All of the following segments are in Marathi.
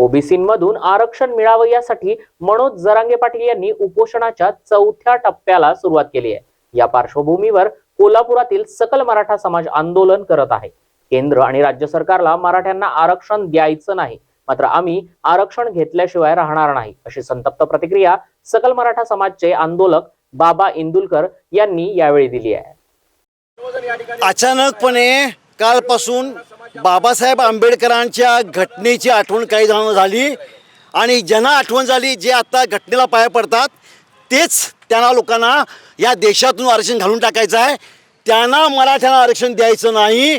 ओबीसीमधून आरक्षण मिळावं यासाठी मनोज जरांगे पाटील यांनी उपोषणाच्या चौथ्या टप्प्याला सुरुवात केली आहे. या पार्श्वभूमीवर कोल्हापुरातील सकल मराठा समाज आंदोलन करत आहे. केंद्र आणि राज्य सरकारला मराठ्यांना आरक्षण द्यायचं नाही. मात्र आम्ही आरक्षण घेतल्याशिवाय राहणार नाही अशी संतप्त प्रतिक्रिया सकल मराठा समाजचे आंदोलक बाबा इंदुलकर यांनी यावेळी दिली आहे. अचानकपणे कालपासून बाबासाहेब आंबेडकरांच्या घटनेची आठवण काही जण झाली आणि ज्यांना आठवण झाली जे आता घटनेला पाया पडतात तेच त्यांना लोकांना या देशातून आरक्षण घालून टाकायचं आहे. त्यांना मराठ्यांना आरक्षण द्यायचं नाही.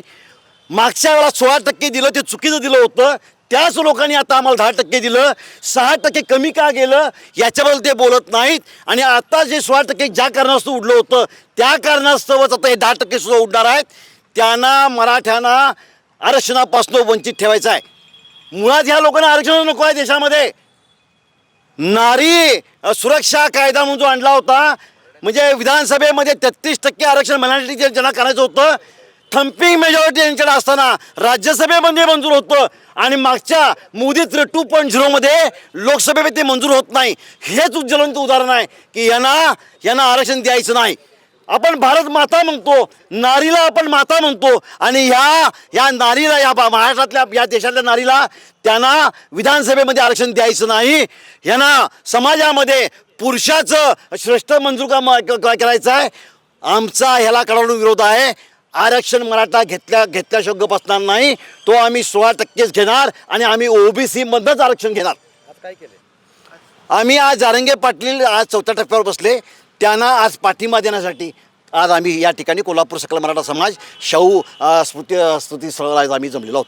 मागच्या वेळा सोळा टक्के दिलं ते चुकीचं दिलं होतं. त्याच लोकांनी आता आम्हाला दहा टक्के दिलं. सहा टक्के कमी का गेलं याच्याबद्दल ते बोलत नाहीत. आणि आता जे सोळा टक्के ज्या कारणास्तव उडलं होतं त्या कारणास्तवच आता हे दहा टक्के सुद्धा उडणार आहेत. त्यांना मराठ्यांना आरक्षणापासून वंचित ठेवायचं आहे. मुळात ह्या लोकांना आरक्षण नको आहे देशामध्ये. नारी सुरक्षा कायदा म्हणून जो आणला होता म्हणजे विधानसभेमध्ये तेहतीस टक्के आरक्षण महिलांसाठी ज्यांना करायचं होतं थम्पिंग मेजॉरिटी यांच्याकडे असताना राज्यसभेमध्ये मंजूर होतं आणि मागच्या मोदी थ्री टू पॉईंट झिरोमध्ये लोकसभेमध्ये ते मंजूर होत नाही. हेच उज्ज्वलंत उदाहरण आहे की यांना यांना आरक्षण द्यायचं नाही. आपण भारत माता म्हणतो नारीला आपण माता म्हणतो. आणि ह्या या नारीला या महाराष्ट्रातल्या या देशातल्या नारीला त्यांना विधानसभेमध्ये आरक्षण द्यायचं नाही. यांना समाजामध्ये पुरुषाचं श्रेष्ठ मंजूर का करायचं आहे? आमचा ह्याला कडाडून विरोध आहे. आरक्षण मराठा घेतल्या घेतल्याशिवाय गप असणार नाही. तो आम्ही सोळा टक्केच घेणार आणि आम्ही ओबीसीमधनंच आरक्षण घेणार. आम्ही आज जारंगे पाटील आज चौथ्या टप्प्यावर बसले. त्यांना आज पाठिंबा देण्यासाठी आज आम्ही या ठिकाणी कोल्हापूर सकल मराठा समाज शाहू स्मृती स्तुती स्थळाला आज आम्ही जमलेलो आहोत.